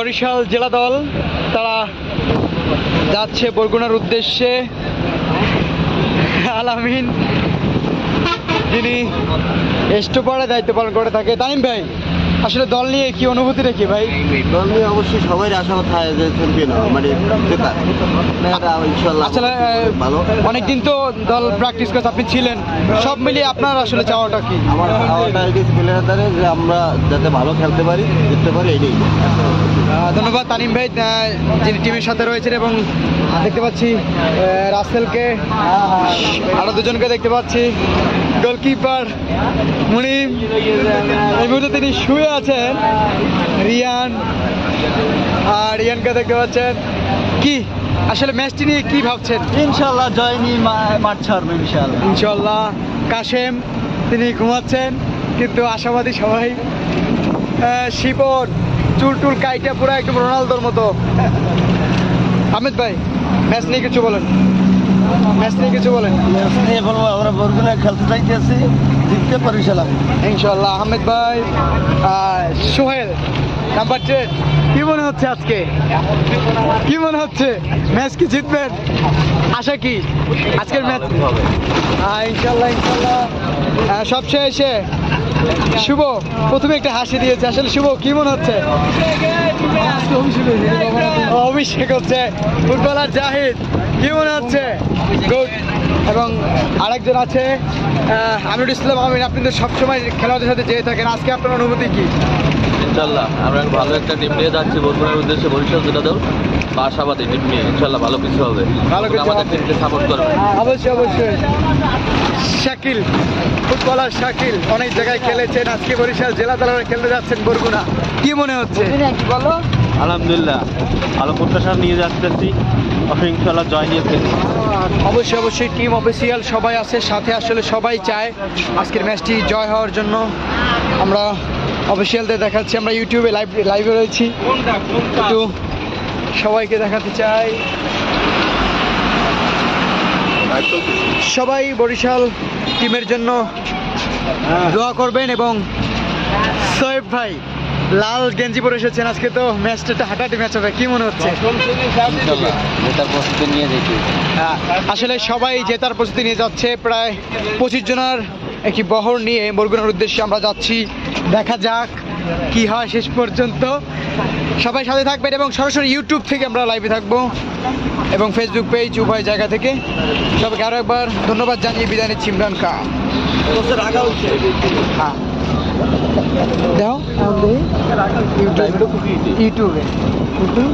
বরিশাল জেলা দল তারা যাচ্ছে বরগুনার উদ্দেশ্যে। আলামিন যিনি স্টপারে দায়িত্ব পালন করে থাকে। তানিম ভাই আসলে দল নিয়ে কি অনুভূতি রেখে ভাই? দল নিয়ে অবশ্যই সবাই আশা কথা যে চ্যাম্পিয়ন মানে জেতা। এটা ইনশাল্লাহ আসলে ভালো। অনেকদিন তো দল প্র্যাকটিস করছে আপনি ছিলেন। সব মিলিয়ে আপনার আসলে চাওয়াটা কি? আমার প্লেয়ার দ্বারা যে আমরা যাতে ভালো খেলতে পারি জিততে পারি এটাই ধন্যবাদ তানিম ভাই যিনি টিমের সাথে রয়েছেন এবং দেখতে পাচ্ছি রাসেলকে আরও দুজনকে দেখতে পাচ্ছি। গোলকিপার মুনিম এই মুহূর্তে তিনি শুয়ে আছেন। রিয়ান আর রিয়ানকে দেখতে পাচ্ছেন। কি? আসলে ম্যাচটি নিয়ে কি ভাবছেন? ইনশাল্লাহ জয় নিয়ে মাঠ ছাড়বে ইনশাল্লাহ ইনশাল্লাহ কাশেম তিনি ঘুমাচ্ছেন কিন্তু আশাবাদী সবাই শিপন চুল টুল কাইটা পুরো একদম রোনালদোর মতো। আহমেদ ভাই ম্যাচ নিয়ে কিছু বলেন। ম্যাচ নিয়ে কিছু বলেন। নিয়ে বলব আমরা বরগুনা খেলতে চাইতেছি জিততে পারি ইনশাল্লাহ ইনশাল্লাহ আহমেদ ভাই সোহেল নাম্বার টেন কি মনে হচ্ছে আজকে? কি মনে হচ্ছে? ম্যাচ কি জিতবেন? আশা কি? আজকের ম্যাচ ইনশাল্লাহ ইনশাল্লাহ সবশেষে শুভ, প্রথমে একটা হাসি দিয়েছে। আসলে শুভ, কি মনে হচ্ছে? অভিষেক হচ্ছে ফুটবলার জাহিদ। কি মনে হচ্ছে? এবং আরেকজন আছে আমিরুল ইসলাম আমিন আপনি তো সবসময় খেলোয়াড়দের সাথে যেয়ে থাকেন। আজকে আপনার অনুভূতি কি? ইনশাল্লাহ আমরা একটা ভালো একটা টিম নিয়ে যাচ্ছি বরগুনার উদ্দেশ্যে। বরিশাল জেলা দল বা আশাবাদী টিম নিয়ে ইনশাল্লাহ ভালো কিছু হবে। আমাদের টিমকে সাপোর্ট করবে। অবশ্যই অবশ্যই। শাকিল ফুটবলার শাকিল অনেক জায়গায় খেলেছেন। আজকে বরিশাল জেলা দলের খেলতে যাচ্ছেন বরগুনা। কি মনে হচ্ছে? বলো। আলহামদুলিল্লাহ ভালো প্রত্যাশা নিয়ে যাচ্ছি। ইনশাল্লাহ জয় নিয়ে ফেলছি অবশ্যই অবশ্যই টিম অফিসিয়াল সবাই আছে সাথে আসলে সবাই চায়। আজকের ম্যাচটি জয় হওয়ার জন্য আমরা অফিসিয়ালদের দেখাচ্ছি আমরা ইউটিউবে লাইভ লাইভে রয়েছি। একটু সবাইকে দেখাতে চাই। সবাই বরিশাল টিমের জন্য দোয়া করবেন এবং সোয়েব ভাই লাল গেঞ্জি পরে এসেছেন আজকে তো ম্যাচটা একটা হাঁটাহাঁটি ম্যাচ হবে কি মনে হচ্ছে? হ্যাঁ, আসলে সবাই জেতার প্রস্তুতি নিয়ে যাচ্ছে প্রায় পঁচিশ জনের একটি বহর নিয়ে বরগুনার উদ্দেশ্যে আমরা যাচ্ছি। দেখা যাক কি হয় শেষ পর্যন্ত। সবাই সাথে থাকবেন এবং সরাসরি ইউটিউব থেকে আমরা লাইভে থাকব এবং ফেসবুক পেজ উভয় জায়গা থেকে। সবাইকে আরও একবার ধন্যবাদ জানিয়ে বিদায় নিচ্ছি ইমরান খান হ্যাঁ। দেখো ইউটিউবে ইউটিউবে